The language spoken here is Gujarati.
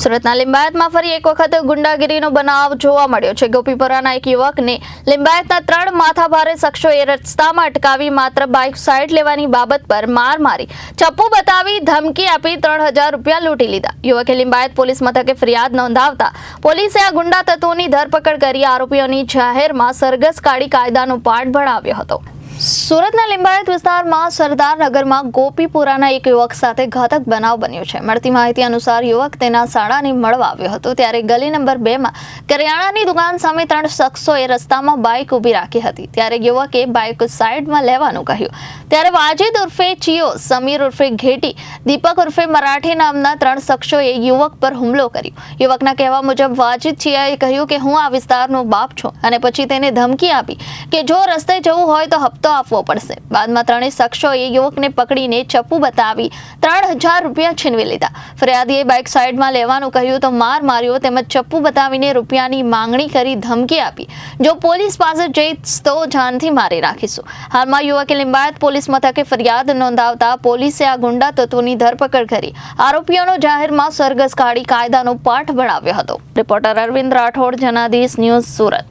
સુરતના લિંબાયતમાં ફરી એક વખત ગુંડાગીરીનો બનાવ જોવા મળ્યો છે. ગોપીપુરાના એક યુવકને લિંબાયતના ત્રણ માથાભારે શખ્સોએ રસ્તામાં અટકાવી માત્ર બાઇક સાઈડ લેવાની બાબત પર માર મારી ચપ્પુ બતાવી ધમકી આપી ત્રણ હજાર રૂપિયા લૂંટી લીધા. યુવકે લિંબાયત પોલીસ મથકે ફરિયાદ નોંધાવતા પોલીસે આ ગુંડા તત્વોની ધરપકડ કરી આરોપીઓની જાહેરમાં સરઘસ કાઢી કાયદાનો પાઠ ભણાવ્યો હતો. સુરતના લિંબાયત વિસ્તારમાં સરદારનગરમાં ગોપીપુરાના એક યુવક સાથે ઘાતક બનાવ બન્યો છે. મળતી માહિતી અનુસાર યુવક તેના શાળાને મળવા આવ્યો હતો. ત્યારે ગલી નંબર બેમાં કરિયાણાની દુકાન સામે ત્રણ શખ્સોએ રસ્તામાં બાઇક ઊભી રાખી હતી. ત્યારે યુવકે બાઇક સાઈડમાં લેવાનું કહ્યું. ત્યારે વાજિદ ઉર્ફે ચિયો, સમીર ઉર્ફે ઘેટી, દીપક ઉર્ફે મરાઠી નામના ત્રણ શખ્સોએ યુવક પર હુમલો કર્યો. યુવકના કહેવા મુજબ વાજિદ ચિયાએ કહ્યું કે, હું આ વિસ્તારનો બાપ છું. અને પછી તેને ધમકી આપી કે, જો રસ્તે જવું હોય તો હપ્તો આપવો પડશે. બાદમાં ત્રણેય શખ્સોએ યુવકને પકડીને ચપ્પુ બતાવી ત્રણ રૂપિયા છીનવી લીધા. ફરિયાદીએ બાઇક સાઈડમાં લેવાનું કહ્યું તો માર માર્યો તેમજ ચપ્પુ બતાવીને રૂપિયાની માંગણી કરી ધમકી આપી. જો પોલીસ પાસે જઈશ તો જાનથી મારી રાખીશું હાલમાં યુવકે લિંબાયત પોલીસ મથકે ફરિયાદ નોંધાવતા પોલીસે આ ગુંડા તત્વોની ધરપકડ કરી. આરોપીઓનો જાહેરમાં સરઘસ કાઢી કાયદાનો પાઠ ભણાવ્યો હતો. Reporter Arvind Rathod, Janadish news Surat.